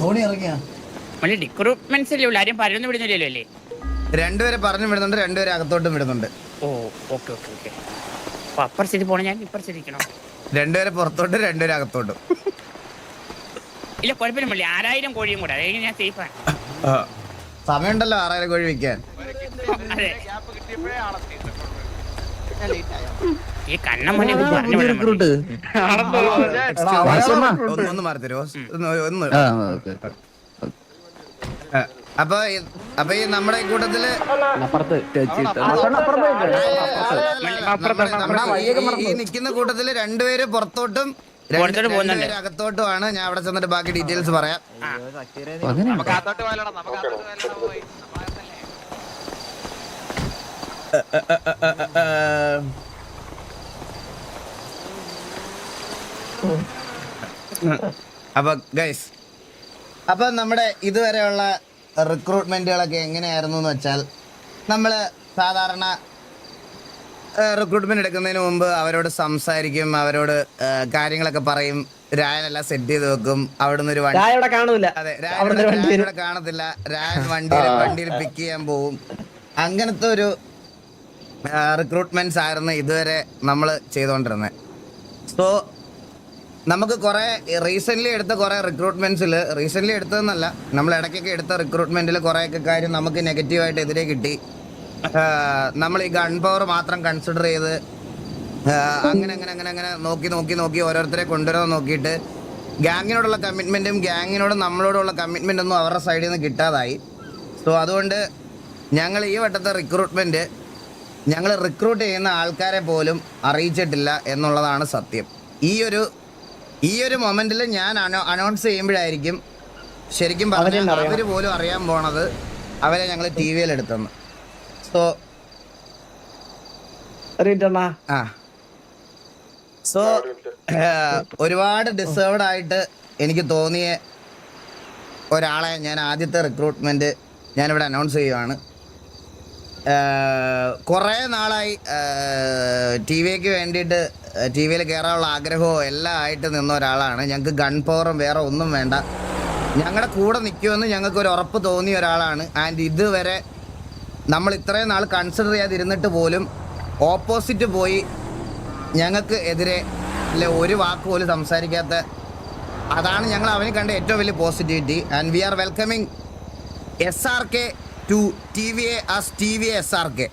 Dhoni ഇറങ്ങിയാ recruitments അല്ലേ ഉള്ളൂ. ആരും വിടുന്നില്ലല്ലോ അല്ലേ? രണ്ടുപേരെ പറഞ്ഞു വിടുന്നുണ്ട് രണ്ടുപേരെ അകത്തോട്ടും വിടുന്നുണ്ട്. Oh okay okay okay. അപ്പൊ അപ്പർ സ്ഥിതി പോണ ഞാൻ ഇപ്പർ സ്ഥിതിക്കണോ രണ്ടുപേരെ പുറത്തോട്ടും രണ്ടുപേരെ അകത്തോട്ടും. ഇല്ല കുഴപ്പമില്ല ആറായിരം കോഴിയും കൂടെ. അതായത് ഞാൻ സേഫാണ് സമയമുണ്ടല്ലോ ആറായിരം കോഴി വിൽക്കാൻ. അതെ. ഈ കണ്ണമ്മനെ ഒന്ന് പറഞ്ഞു വിടാൻ മതി. ഒന്ന് ഒന്ന് മാറി തരുമോ ഒന്ന് ഒന്ന് ആ, അപ്പൊ ഈ- അപ്പൊ ഈ നമ്മുടെ ഈ കൂട്ടത്തിൽ നമ്മുടെ- നമ്മുടെ ഈ- ഈ നിക്കുന്ന കൂട്ടത്തിൽ രണ്ടുപേര് പുറത്തോട്ടും രണ്ട് പുറത്തോട്ട് പോകുന്നുണ്ട്. രണ്ടുപേര് അകത്തോട്ടുമാണ് ഞാൻ അവിടെ ചെന്നിട്ട് ബാക്കി ഡീറ്റെയിൽസ് പറയാം അപ്പൊ ഗൈസ് അപ്പൊ നമ്മുടെ ഇതുവരെയുള്ള റിക്രൂട്ട്മെന്റുകളൊക്കെ എങ്ങനെയായിരുന്നു എന്ന് വെച്ചാൽ നമ്മൾ സാധാരണ റിക്രൂട്ട്മെന്റ് എടുക്കുന്നതിന് മുമ്പ് അവരോട് സംസാരിക്കും അവരോട് കാര്യങ്ങളൊക്കെ പറയും രായനെല്ലാം സെറ്റ് ചെയ്ത് വെക്കും അവിടുന്ന് ഒരു വണ്ടി കാണൂല. അതെ. ഇവിടെ കാണത്തില്ല. രായൻ വണ്ടിയിൽ വണ്ടിയിൽ പിക്ക് ചെയ്യാൻ പോവും. അങ്ങനത്തെ ഒരു റിക്രൂട്ട്മെന്റ്സ് ആയിരുന്നു ഇതുവരെ നമ്മൾ ചെയ്തുകൊണ്ടിരുന്നത് സോ നമുക്ക് കുറേ റീസെന്റ് എടുത്ത കുറേ റിക്രൂട്ട്മെന്റ്സിൽ റീസെന്റ് എടുത്തതെന്നല്ല നമ്മൾ ഇടയ്ക്കൊക്കെ എടുത്ത റിക്രൂട്ട്മെന്റിൽ കുറേയൊക്കെ കാര്യം നമുക്ക് നെഗറ്റീവായിട്ട് എതിരെ കിട്ടി. നമ്മൾ ഈ ഗൺ പവർ മാത്രം കൺസിഡർ ചെയ്ത് അങ്ങനെ അങ്ങനെ അങ്ങനെ അങ്ങനെ നോക്കി നോക്കി നോക്കി ഓരോരുത്തരെ കൊണ്ടുവരാൻ നോക്കിയിട്ട് ഗ്യാങ്ങിനോടുള്ള കമ്മിറ്റ്മെന്റും ഗ്യാങ്ങിനോട് നമ്മളോടുള്ള കമ്മിറ്റ്മെന്റ് ഒന്നും അവരുടെ സൈഡിൽ നിന്ന് കിട്ടാതായി. സോ അതുകൊണ്ട് ഞങ്ങൾ ഈ വട്ടത്തെ റിക്രൂട്ട്മെന്റ് ഞങ്ങൾ റിക്രൂട്ട് ചെയ്യുന്ന ആൾക്കാരെ പോലും അറിയിച്ചിട്ടില്ല എന്നുള്ളതാണ് സത്യം. ഈ ഒരു ഈ ഒരു മൊമെന്റിൽ ഞാൻ അനൗൺസ് ചെയ്യുമ്പോഴായിരിക്കും ശരിക്കും പറഞ്ഞാൽ അവർ പോലും അറിയാൻ പോണത് അവരെ ഞങ്ങൾ ടി വിയിൽ എടുത്തെന്ന് സോ ആ. സോ ഒരുപാട് ഡിസേർവ്ഡ് ആയിട്ട് എനിക്ക് തോന്നിയ ഒരാളെ ഞാൻ ആദ്യത്തെ റിക്രൂട്ട്മെന്റ് ഞാനിവിടെ അനൗൺസ് ചെയ്യുവാണ്. കുറേ നാളായി ടി വിക്ക് വേണ്ടിയിട്ട് ടി വിയിൽ കയറാനുള്ള ആഗ്രഹവും എല്ലാം ആയിട്ട് നിന്ന ഒരാളാണ്. ഞങ്ങൾക്ക് ഗൺ പവറും വേറെ ഒന്നും വേണ്ട. ഞങ്ങളുടെ കൂടെ നിൽക്കുമെന്ന് ഞങ്ങൾക്ക് ഒരു ഉറപ്പ് തോന്നിയ ഒരാളാണ്. ആൻഡ് ഇതുവരെ നമ്മൾ ഇത്രയും നാൾ കൺസിഡർ ചെയ്യാതിരുന്നിട്ട് പോലും ഓപ്പോസിറ്റ് പോയി ഞങ്ങൾക്ക് എതിരെ അല്ലെ ഒരു വാക്ക് പോലും സംസാരിക്കാത്ത അതാണ് ഞങ്ങൾ അവന് കണ്ട ഏറ്റവും വലിയ positivity and we are welcoming S R K to T V A as T V S R K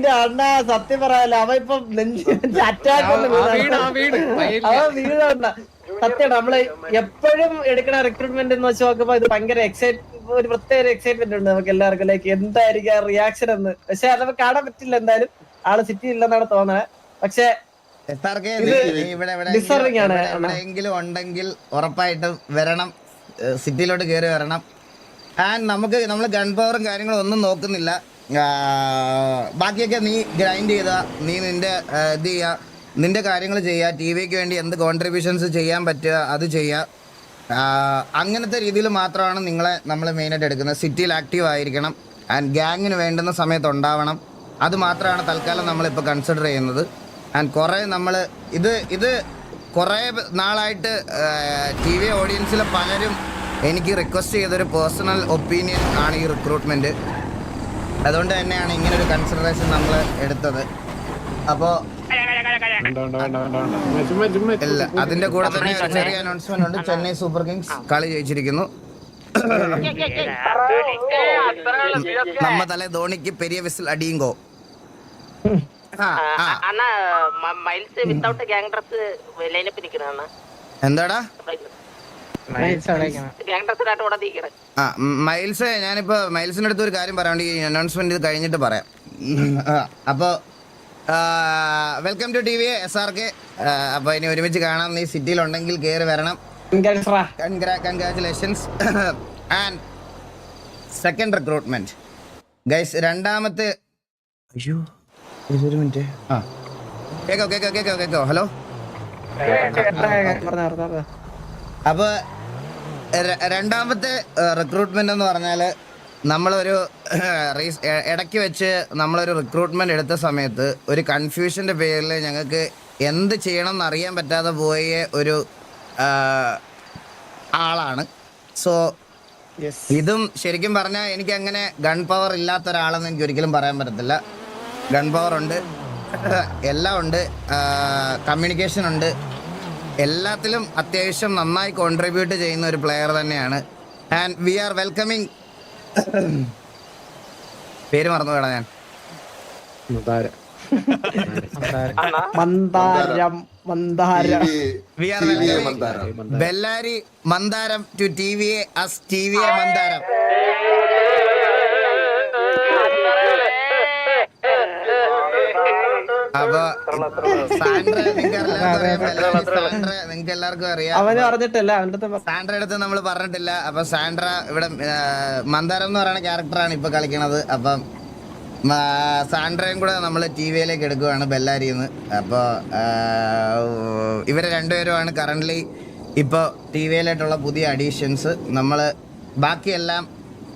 എന്റെ അണ്ണ സത്യം പറയാല അവ ഇപ്പൊ അറ്റാക്ക് സത്യം നമ്മൾ എപ്പോഴും എടുക്കണ റിക്രൂട്ട്മെന്റ് എന്ന് വെച്ച് നോക്കുമ്പോ ഇത് ഭയങ്കര എക്സൈറ്റ് ഒരു പ്രത്യേക എക്സൈറ്റ്മെന്റ് ഉണ്ട് നമുക്ക് എല്ലാവർക്കും. ലൈക്ക് എന്തായിരിക്കും ആ റിയാക്ഷൻ എന്ന്. പക്ഷെ അത് നമുക്ക് കാണാൻ പറ്റില്ല എന്തായാലും. ആൾ സിറ്റി ഇല്ലെന്നാണ് തോന്നണേ. പക്ഷെ എവിടെയെങ്കിലും ഉണ്ടെങ്കിൽ ഉറപ്പായിട്ടും വരണം. സിറ്റിയിലോട്ട് കയറി വരണം. ആൻഡ് നമുക്ക് നമ്മൾ ഗൺ പവറും കാര്യങ്ങളും ഒന്നും നോക്കുന്നില്ല. ബാക്കിയൊക്കെ നീ ഗ്രൈൻഡ് ചെയ്ത. നീ നിന്റെ ഇത് ചെയ്യുക നിന്റെ കാര്യങ്ങൾ ചെയ്യുക ടി വിക്ക് വേണ്ടി എന്ത് കോൺട്രിബ്യൂഷൻസ് ചെയ്യാൻ പറ്റുക അത് ചെയ്യുക അങ്ങനത്തെ രീതിയിൽ മാത്രമാണ് നിങ്ങളെ നമ്മൾ മെയിനായിട്ട് എടുക്കുന്നത്. സിറ്റിയിൽ ആക്റ്റീവ് ആയിരിക്കണം. ആൻഡ് ഗ്യാങ്ങിന് വേണ്ടുന്ന സമയത്ത് ഉണ്ടാവണം. അത് മാത്രമാണ് തൽക്കാലം നമ്മളിപ്പോൾ കൺസിഡർ ചെയ്യുന്നത്. ആൻഡ് കുറേ നമ്മൾ ഇത് ഇത് കുറേ നാളായിട്ട് ടി വി ഓഡിയൻസിലെ പലരും എനിക്ക് റിക്വസ്റ്റ് ചെയ്തൊരു പേഴ്സണൽ ഒപ്പീനിയൻ ആണ് ഈ റിക്രൂട്ട്മെന്റ് അതുകൊണ്ട് തന്നെയാണ് ഇങ്ങനെ ഒരു കൺസിഡറേഷൻ നമ്മൾ എടുത്തത്. അപ്പോ ഇല്ല അതിന്റെ കൂടെ തന്നെ ഒരു ചെറിയ അനൗൺസ്മെന്റ് ഉണ്ട്. ചെന്നൈ സൂപ്പർ കിങ്സ് കളി ജയിച്ചിരിക്കുന്നു. നമ്മ തല ധോണിക്ക് പെരിയ വിസിൽ അടിയുങ്കോ? എന്താടാ? ആ മൈൽസ് ഞാനിപ്പോ മൈൽസിന്റെ അടുത്ത് ഒരു കാര്യം പറയാണ്ട് ഈ അനൗൺസ്മെന്റ് ഇത് കഴിഞ്ഞിട്ട് പറയാം. അപ്പോ welcome to T V S R K അപ്പൊ ഇനി ഒരുമിച്ച് കാണാം. നീ സിറ്റിയിൽ ഉണ്ടെങ്കിൽ കയറി വരണം congratulations and second recruitment guys രണ്ടാമത്തെ അയ്യോ ഒരു മിനിറ്റ് ആ. കേക്കോ കേക്കോ കേക്കോ കേക്കോ. ഹലോ അപ്പോൾ രണ്ടാമത്തെ റിക്രൂട്ട്മെന്റ് എന്ന് പറഞ്ഞാൽ നമ്മളൊരു ഇടയ്ക്ക് വെച്ച് നമ്മളൊരു റിക്രൂട്ട്മെന്റ് എടുത്ത സമയത്ത് ഒരു കൺഫ്യൂഷന്റെ പേരിൽ ഞങ്ങൾക്ക് എന്ത് ചെയ്യണം എന്നറിയാൻ പറ്റാതെ പോയ ഒരു ആളാണ്. സോ ഇതും ശരിക്കും പറഞ്ഞാൽ എനിക്ക് അങ്ങനെ ഗൺ പവർ ഇല്ലാത്ത ഒരാളെന്ന് എനിക്ക് ഒരിക്കലും പറയാൻ പറ്റത്തില്ല. ഗൺ പവർ ഉണ്ട്. എല്ലാം ഉണ്ട്. കമ്മ്യൂണിക്കേഷൻ ഉണ്ട്. എല്ലാത്തിലും അത്യാവശ്യം നന്നായി കോൺട്രിബ്യൂട്ട് ചെയ്യുന്ന ഒരു പ്ലെയർ തന്നെയാണ്. ആൻഡ് വി ആർ വെൽക്കമിങ് പേര് മറന്നു വേണം ഞാൻ Bellary Mandaram to T V A as T V A Mandaram. അപ്പൊ നിങ്ങൾക്ക് എല്ലാവർക്കും അറിയാം. അവന് പറഞ്ഞിട്ടല്ല സാൻഡ്ര അടുത്ത് നമ്മൾ പറഞ്ഞിട്ടില്ല. അപ്പൊ സാൻഡ്ര ഇവിടെ മന്ദാരം എന്ന് പറയുന്ന ക്യാരക്ടറാണ് ഇപ്പൊ കളിക്കണത്. അപ്പം സാൻഡ്രയും കൂടെ നമ്മൾ ടി വിയിലേക്ക് എടുക്കുവാണ് ബെല്ലാരിന്ന്. അപ്പോൾ ഇവരെ രണ്ടുപേരുമാണ് കറന്റ്ലി ഇപ്പോൾ ടി വിയിലായിട്ടുള്ള പുതിയ അഡീഷൻസ് നമ്മൾ ബാക്കിയെല്ലാം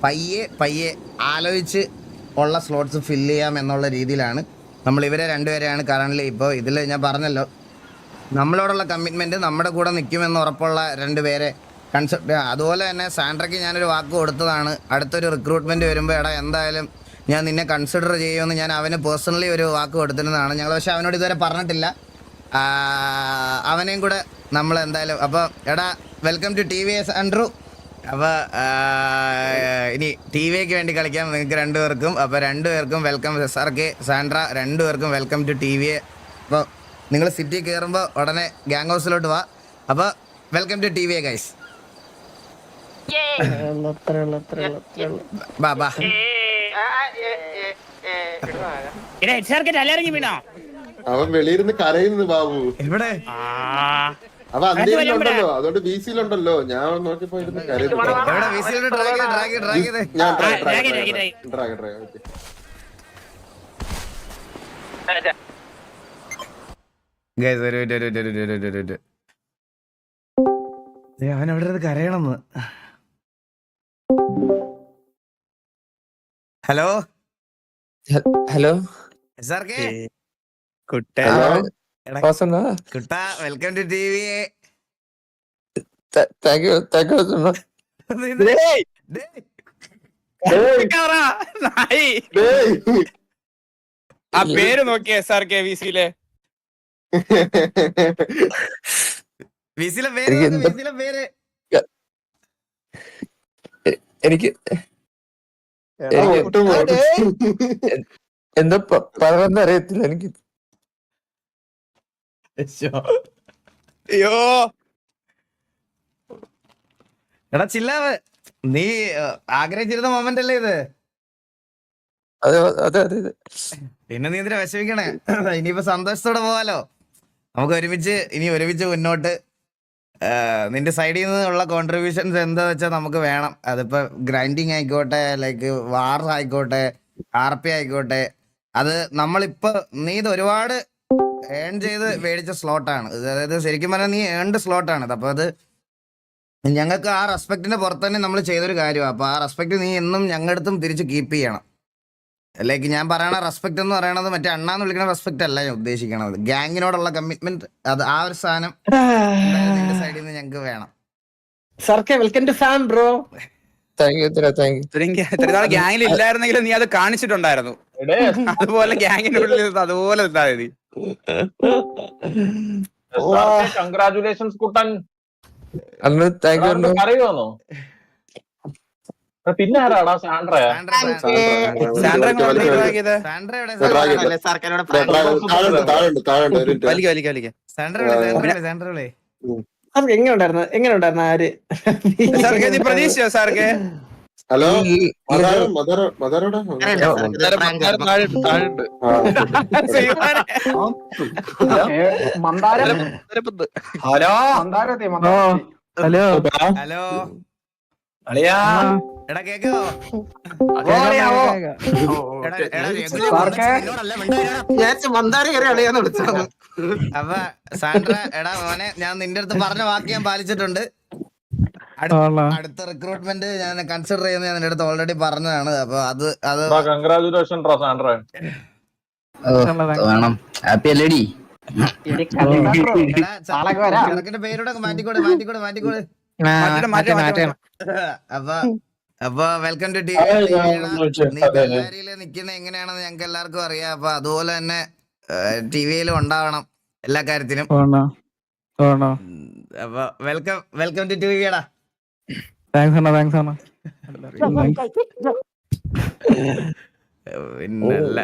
പയ്യെ പയ്യെ ആലോചിച്ച് ഉള്ള സ്ലോട്ട്സ് ഫില്ല് ചെയ്യാം എന്നുള്ള രീതിയിലാണ് നമ്മൾ ഇവരെ രണ്ടുപേരെയാണ് കറണ്ട്ലി ഇപ്പോൾ ഇതിൽ ഞാൻ പറഞ്ഞല്ലോ. നമ്മളോടുള്ള കമ്മിറ്റ്മെന്റ് നമ്മുടെ കൂടെ നിൽക്കുമെന്ന് ഉറപ്പുള്ള രണ്ടുപേരെ കൺസെപ്റ്റ് അതുപോലെ തന്നെ സാൻഡ്രയ്ക്ക് ഞാനൊരു വാക്ക് കൊടുത്തതാണ്. അടുത്തൊരു റിക്രൂട്ട്മെന്റ് വരുമ്പോൾ എടാ എന്തായാലും ഞാൻ നിന്നെ കൺസിഡർ ചെയ്യുമെന്ന് ഞാൻ അവന് പേഴ്സണലി ഒരു വാക്ക് കൊടുത്തിരുന്നതാണ്. ഞങ്ങൾ പക്ഷെ അവനോട് ഇതുവരെ പറഞ്ഞിട്ടില്ല. അവനെയും കൂടെ നമ്മൾ എന്തായാലും അപ്പോൾ എടാ welcome to T V S Andrew അപ്പോൾ ഇനി ടി വിക്ക് വേണ്ടി കളിക്കാം നിങ്ങൾക്ക് രണ്ടുപേർക്കും. അപ്പൊ രണ്ടുപേർക്കും welcome S R K Sandra രണ്ടുപേർക്കും വെൽക്കം ടു ടി വി അപ്പോൾ നിങ്ങൾ സിറ്റി കയറുമ്പോൾ ഉടനെ ഗ്യാങ് ഹൗസിലോട്ട് വാ. അപ്പോൾ welcome to T V guys അവൻ വെളിയിരുന്ന് കരയുന്നു ബാബു. എവിടെ? ആ അവൻ അന്തേലുണ്ടല്ലോ അതുകൊണ്ട് ബി സിയിലുണ്ടല്ലോ ഞാൻ നോക്കിയപ്പോ ഇരുന്ന് കരയുന്നു എവിടെ ഡ്രാഗ് ഡ്രാഗ് ഡ്രാഗ് ചെയ്ത് ഞാൻ ആ, drag it, drag it, drag it. Drag drag okay guys ഒരു മിനിറ്റ്, ഒരു മിനിറ്റ്, ഒരു മിനിറ്റ്, ഒരു മിനിറ്റ്. ദേ, അവൻ അവിടെ ഇരുന്ന് കരയണമെന്ന് ഹലോ ഹലോ സാർ കെ കുട്ട കുട്ടാ വെൽക്കം ടു വി. ആ പേര് നോക്കിയ എസ് ആർ കെ വി സിയിലെ വിസിലെ പേര് എനിക്ക് നോക്ക്, എന്താ- വിസിലെ പേര്. എനിക്ക് എടാ, എനിക്ക് അയ്യോ. എടാ ചില്ലാവ് നീ ഏഹ്, ആഗ്രഹിച്ചിരുന്ന മൊമെന്റ് അല്ലേ ഇത്? അതെ അതെ അതെ അതെ. പിന്നെ നീ എന്തിനാ വിഷമിക്കണേ? ഇനിയിപ്പോ സന്തോഷത്തോടെ പോവാലോ. നമുക്ക് ഒരുമിച്ച് ഇനി ഒരുമിച്ച് മുന്നോട്ട് ഏഹ്, നിന്റെ സൈഡിൽ നിന്നുള്ള കോൺട്രിബ്യൂഷൻസ് എന്താ വെച്ചാൽ നമുക്ക് വേണം. അതിപ്പോ ഗ്രൈൻഡിങ് ആയിക്കോട്ടെ ലൈക്ക് വാർ ആയിക്കോട്ടെ ആർ പി ആയിക്കോട്ടെ. അത് നമ്മളിപ്പോ നീ ഇത് ഒരുപാട് ഏൺ ചെയ്ത് മേടിച്ച സ്ലോട്ടാണ് അതായത് ശരിക്കും പറഞ്ഞാൽ നീ ഏൺഡ് സ്ലോട്ടാണ് അപ്പൊ അത് ഞങ്ങൾക്ക് ആ റെസ്പെക്റ്റിന്റെ പുറത്ത് തന്നെ നമ്മൾ ചെയ്തൊരു കാര്യമാണ് അപ്പൊ ആ റെസ്പെക്ട് നീ എന്നും ഞങ്ങളുടെ തിരിച്ച് കീപ്പ് ചെയ്യണം. ലൈക്ക് ഞാൻ പറയണ റെസ്പെക്ട് എന്ന് പറയണത് മറ്റേ അണ്ണാന്ന് വിളിക്കുന്ന റെസ്പെക്ട് അല്ല ഞാൻ ഉദ്ദേശിക്കണത്. ഗാങ്ങിനോടുള്ള കമ്മിറ്റ്മെന്റ് അത് ആ ഒരു സാധനം എന്തായാലും നിന്റെ സൈഡിൽ നിന്ന് ഞങ്ങൾക്ക് വേണം. സർക്കെ വെൽക്കം ടു ഫാം ബ്രോ ഗ്യാങ്ങിൽ ഇല്ലായിരുന്നെങ്കിലും നീ അത് കാണിച്ചിട്ടുണ്ടായിരുന്നു. അതുപോലെ ഗ്യാങ്ങിന്റെ ഉള്ളിൽ അതുപോലെ മതി. കൺഗ്രാചുലേഷൻസ് കുട്ടൻ അന്ന് താങ്ക് യു പിന്നെ ആരാടാ സാൻഡ്രയാ സാൻഡ്ര എങ്ങനെ ഉണ്ടായിരുന്നു എങ്ങനെ ഉണ്ടായിരുന്നു ആര് പ്രതീക്ഷയോ സാർക്ക് ഹലോ? ഈ മദാര മദാര മദാരോടെ മന്ദാരം. ഹലോ? മന്ദാരത്തി ഹലോ? ഹലോ? അളിയാ. എടാ കേക്കോ. അപ്പൊ സാൻഡ്ര എടാ മോനെ ഞാൻ നിന്റെ അടുത്ത് പറഞ്ഞ വാക്ക് ഞാൻ പാലിച്ചിട്ടുണ്ട്. അടുത്ത റിക്രൂട്ട്മെന്റ് ഞാൻ കൺസിഡർ ചെയ്യുന്ന ഞാൻ അടുത്ത് ഓൾറെഡി പറഞ്ഞതാണ്. അപ്പൊ അത് അത് കൺഗ്രാചുലേഷൻ ട്രോ സാൻഡ്രേ വേണം. ഹാപ്പി അല്ലേടി? ചെറുക്കന്റെ പേരൂടെ മാറ്റിക്കോട് മാറ്റിക്കോട് മാറ്റിക്കോട്. അപ്പൊ അപ്പൊ വെൽക്കം ടു ടി. ബെല്ലാരിയിൽ നിക്കുന്ന എങ്ങനെയാണെന്ന് ഞങ്ങൾക്ക് എല്ലാവർക്കും അറിയാം. അപ്പൊ അതുപോലെ തന്നെ ടി വിയിലും ഉണ്ടാവണം എല്ലാ കാര്യത്തിനും ഉം, അപ്പൊ വെൽക്കം വെൽക്കം ടു ടി വിടാ പിന്നല്ല.